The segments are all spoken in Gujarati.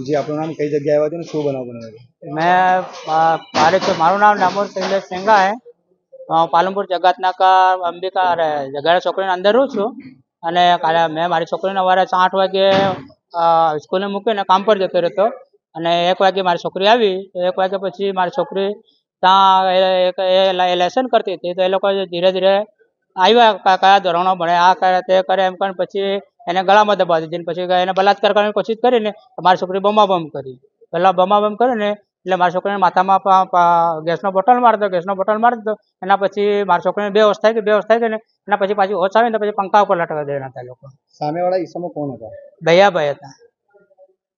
જી આપણું નામ કઈ જગ્યાએ આવ્યા શું બનાવ બનાવ્યો मैं भारत से मारू नाम डामोर शैलेश सेंगा પાલનપુર જગતના અંબિકા અરે જગાડા છોકરીના અંદર રહું છું. અને કાલે મેં મારી છોકરીને અવારે આઠ વાગે અ, સ્કૂલે મૂકીને કામ પર જતો રહેતો. અને એક વાગે મારી છોકરી આવી તો એક વાગે પછી મારી છોકરી ત્યાં એ- એક- લેસન કરતી હતી. તો એ લોકો ધીરે ધીરે આવ્યા કા- કયા ધોરણો ભણે આ કરે તે કરે એમ કરે પછી એને ગળામાં દબાવી દીધી. પછી એને બલાત્કાર કરવાની કોશિશ કરીને મારી છોકરી બમાબમ કરી. પહેલાં બમાબમ કરીને એટલે મારી છોકરીને માથામાં ગેસનો બોટલ મારતો ગેસનો બોટલ મારતો એના પછી મારી છોકરીને બે થઈ કે બે થઈ ગઈ ને એના પછી પાછી હોશ આવીને પછી પંખા ઉપર લટકાવી દેવાના હતા લોકો. સામેવાળા ઈસમો કોણ હતા? દયાભાઈ હતા.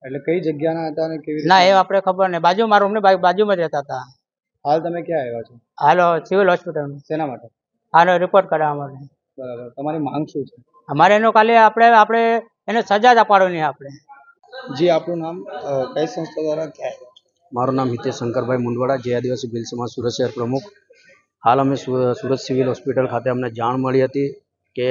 એટલે કઈ જગ્યાના હતા અને કેવી ના એ આપણે ખબર નહીં. બાજુ મારું બાજુ- બાજુમાં જ રહેતા હતા. હાલ તમે ક્યાં આવ્યા છો? હાલો સિવિલ હોસ્પિટલમાં. શેના માટે? આનો રિપોર્ટ કરાવવા માટે. બરાબર. તમારી માંગ શું છે? અમારે એનો કાલે આપણે આપણે એને સજા જ અપાડવાની આપણે. જી આપણું નામ કઈ સંસ્થા દ્વારા ક્યાં મારું નામ હિતેશ શંકરભાઈ મુંડવાડા જે આદિવાસી ભીલ સમાજ સુરત શહેર પ્રમુખ. હાલ અમે સુરત સિવિલ હોસ્પિટલ ખાતે અમને જાણ મળી હતી કે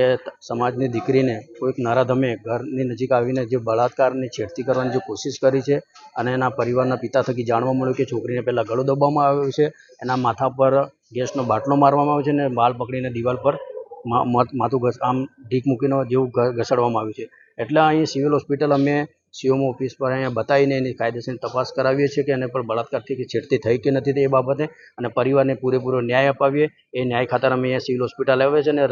સમાજની દીકરીને કોઈક નરાધમે ઘરની નજીક આવીને જે બળાત્કારની છેડતી કરવાની જે કોશિશ કરી છે અને એના પરિવારના પિતા થકી જાણવા મળ્યું કે છોકરીને પહેલાં ગળો દબાવવામાં આવ્યો છે એના માથા પર ગેસનો બાટલો મારવામાં આવ્યો છે અને બાલ પકડીને દિવાલ પર માથું ઘસ આમ ઢીક મૂકીને જેવું ઘસડવામાં આવ્યું છે. એટલે અહીં સિવિલ હોસ્પિટલ અમે સીઓમ ઓફિસ પર અહીંયા બતાવીને એની કાયદેસરની તપાસ કરાવીએ છીએ કે એને પર બળાત્કારથી કે છેડતી થઈ કે નથી તે બાબતે અને પરિવારને પૂરેપૂરો ન્યાય અપાવીએ. એ ન્યાય ખાતર અમે અહીંયા સિવિલ હોસ્પિટલ આવ્યા છે અને